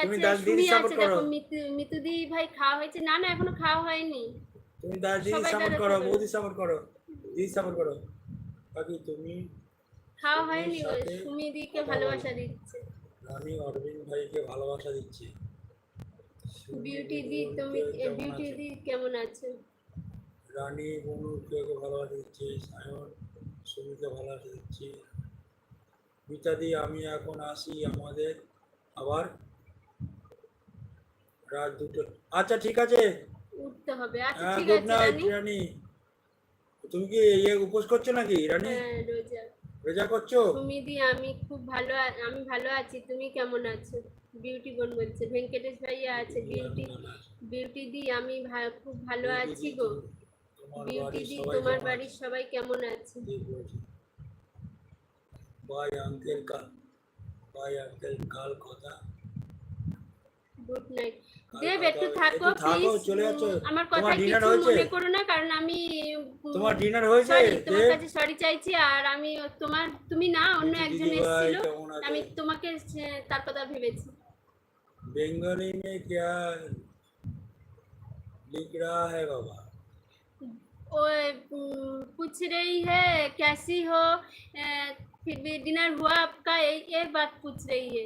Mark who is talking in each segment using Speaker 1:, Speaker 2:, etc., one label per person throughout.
Speaker 1: আছে সুমি আছে দেখো মিতু মিতুদি ভাই খাওয়া হয়েছে। না না এখনও খাওয়া হয়নি।
Speaker 2: তুমি দাস দিদি সাপোর্ট করো
Speaker 1: সাপোর্ট
Speaker 2: বৌদি সাপোর্ট করো দিদি সাপোর্ট করো। বাকি তুমি
Speaker 1: খাওয়া হয়নি সুমি দিকে ভালোবাসা দিচ্ছে।
Speaker 2: রানী অরবিন্দ ভাইকে ভালোবাসা দিচ্ছি।
Speaker 1: বিউটি দি তুমি বিউটি দি কেমন আছে?
Speaker 2: রানী বনুকে ভালোবাসা দিচ্ছি? সায়ন সুমিকে ভালোবাসা দিচ্ছি। মিতাদি আমি এখন আসি আমাদের আবার রাত দুটো। আচ্ছা ঠিক আছে।
Speaker 1: উঠতে হবে। আচ্ছা
Speaker 2: হ্যাঁ
Speaker 1: ঠিক আছে রানী।
Speaker 2: তুমি কি ইয়ে উপোস করছ নাকি রানী?
Speaker 1: হ্যাঁ রোজা।
Speaker 2: রোজা করছ?
Speaker 1: সুমি দি আমি খুব ভালো আমি ভালো আছি। তুমি কেমন আছো? বিউটি বোন বলছে ভেঙ্কটেশ ভাইয়া আছে বিউটি বিউটি দি আমি খুব ভালো আছি গো। বিউটি দি তোমার বাড়ির সবাই কেমন আছে?
Speaker 2: বাই আঙ্কেল কাল বাই আঙ্কেল কাল কথা।
Speaker 1: গুড নাইট
Speaker 2: কাল
Speaker 1: দেব
Speaker 2: কথা
Speaker 1: একটু
Speaker 2: হবে।
Speaker 1: থাকো
Speaker 2: একটু থাকো,
Speaker 1: প্লিজ
Speaker 2: চলে যাচ্ছো?
Speaker 1: আমার
Speaker 2: তোমার
Speaker 1: কথা
Speaker 2: dinner
Speaker 1: কিছু
Speaker 2: হয়েছে?
Speaker 1: মনে করো না কারণ আমি উম,
Speaker 2: তোমার ডিনার হয়েছে
Speaker 1: sorry, তোমার
Speaker 2: দেব?
Speaker 1: কাছে সরি চাইছি আর আমি তোমার তুমি না অন্য
Speaker 2: দিদি
Speaker 1: একজন
Speaker 2: ভাই
Speaker 1: এসেছিল
Speaker 2: কেমন আছে?
Speaker 1: আমি তোমাকে সে- তার কথা ভেবেছি
Speaker 2: बंगाली में क्या लिख रहा है बाबा
Speaker 1: वो उम, पूछ रही है कैसी हो अ, फिर भी डिनर हुआ आपका ये ये बात पूछ रही है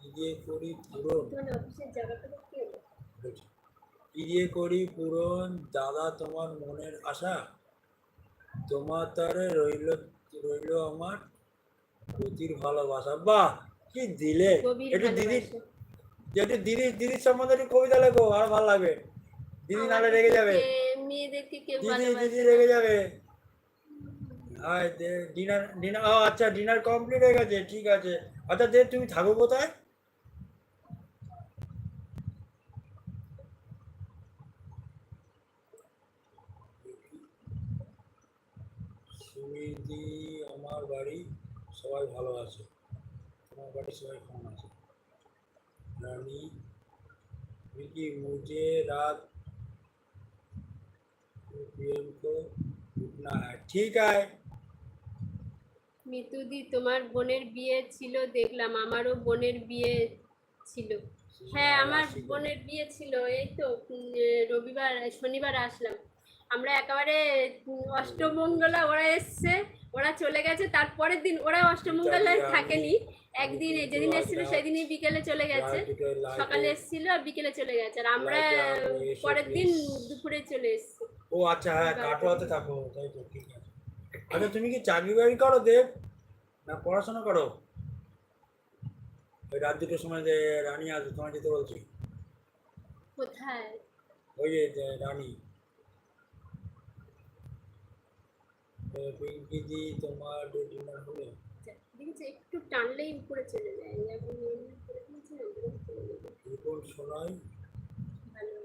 Speaker 2: দিয়ে করি পূরণ।
Speaker 1: তোমার কি
Speaker 2: দিয়ে করি পূরণ দাদা তোমার মনের আশা? তোমার তারে রইল রইল আমার প্রতির ভালোবাসা। বাহ কি দিলে। একটু দিদি। একটু দিদি দিদির সম্বন্ধে একটু কবিতা লেখো আর ভালো লাগবে। দিদি নাহলে রেগে যাবে। দিদি দিদি। রেগে যাবে। ডিনার ডিনার আচ্ছা ডিনার কমপ্লিট হয়ে গেছে ঠিক আছে। আচ্ছা দে তুমি থাকো কোথায়? সুমিদি আমার বাড়ি সবাই ভালো আছে তোমার বাড়ি সবাই কেমন আছে রানী विकी मुझे रात पीएम को उठना है ठीक है
Speaker 1: মিতুদি তোমার বোনের বিয়ে ছিল দেখলাম আমারও বোনের বিয়ে ছিল হ্যাঁ আমার বোনের বিয়ে ছিল এই তো উম, রবিবার শনিবার আসলাম আমরা একেবারে অষ্টমঙ্গলা ওরা এসছে ওরা চলে গেছে তারপরের দিন ওরা অষ্টমঙ্গলায় থাকেনি। একদিন যেদিন এসেছিল সেদিনই বিকেলে চলে গেছে। সকালে এসেছিল আর বিকেলে চলে গেছে। আর আমরা পরের দিন দুপুরে চলে এসেছি।
Speaker 2: ও আচ্ছা হ্যাঁ কাটোয়াতে থাকো তাই তো ঠিক আছে। আচ্ছা তুমি কি চাকরি বাকরি করো দেব? না পড়াশোনা করো? ওই রাত দুটোর সময় যে রানী আসবে তোমার যেতে বলছি।
Speaker 1: কোথায়?
Speaker 2: ওই যে যে রানী। তো পিঙ্কি দি তোমার ডিনার হলো
Speaker 1: দেখেছি একটু টানলেই উপরে চলে যায় এখন এমনি করে দিয়েছে না, উপরে চলে যাবে।
Speaker 2: রিপোর্ট শোনাই
Speaker 1: ভালো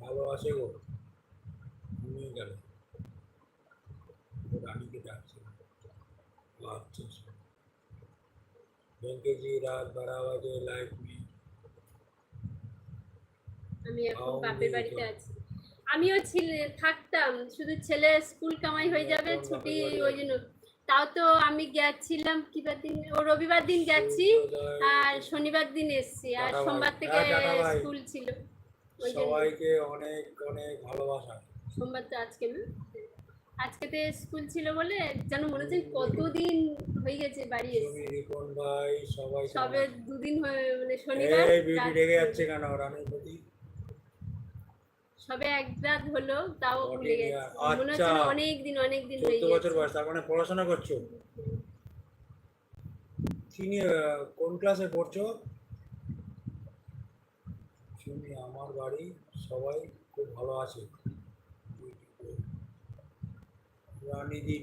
Speaker 2: ভালো আছে গো ঘুমিয়ে গেল ও রানীকে ডাকছে ও আচ্ছা बैंक जी रात बारह बजे लाइफ में
Speaker 1: আমি এখন
Speaker 2: আও
Speaker 1: বাপের
Speaker 2: মেয়ে
Speaker 1: বাড়িতে
Speaker 2: তো।
Speaker 1: আছি আমিও ছিলে থাকতাম। শুধু ছেলে স্কুল কামাই হয়ে যাবে ছুটি ওই জন্য। তাও তো আমি গেছিলাম কিবার দিন ও রবিবার দিন গেছি আর শনিবার দিন এসছি। আর সোমবার থেকে
Speaker 2: হ্যাঁ, ভাই।
Speaker 1: স্কুল ছিল। ওই জন্য।
Speaker 2: সবাইকে অনেক অনেক ভালোবাসা।
Speaker 1: সোমবার তো আজকে না? আজকে তো স্কুল ছিল বলে যেন মনে হচ্ছে কতদিন হয়ে গেছে বাড়ি এসে।
Speaker 2: রিপন ভাই সবাই
Speaker 1: সবে দুদিন হয়ে মানে শনিবার
Speaker 2: এই বিউটি রেগে যাচ্ছে কেন? রানীর প্রতি।
Speaker 1: সবে একবার হলো তাও ভুলে গেছি। মনে হচ্ছে
Speaker 2: আচ্ছা।
Speaker 1: অনেক দিন অনেক দিন হয়ে
Speaker 2: গেছে বছর বয়স তার মানে পড়াশোনা করছ? তিনি কোন ক্লাসে পড়ছো? শুনি আমার বাড়ি সবাই খুব ভালো আছে। রানীদি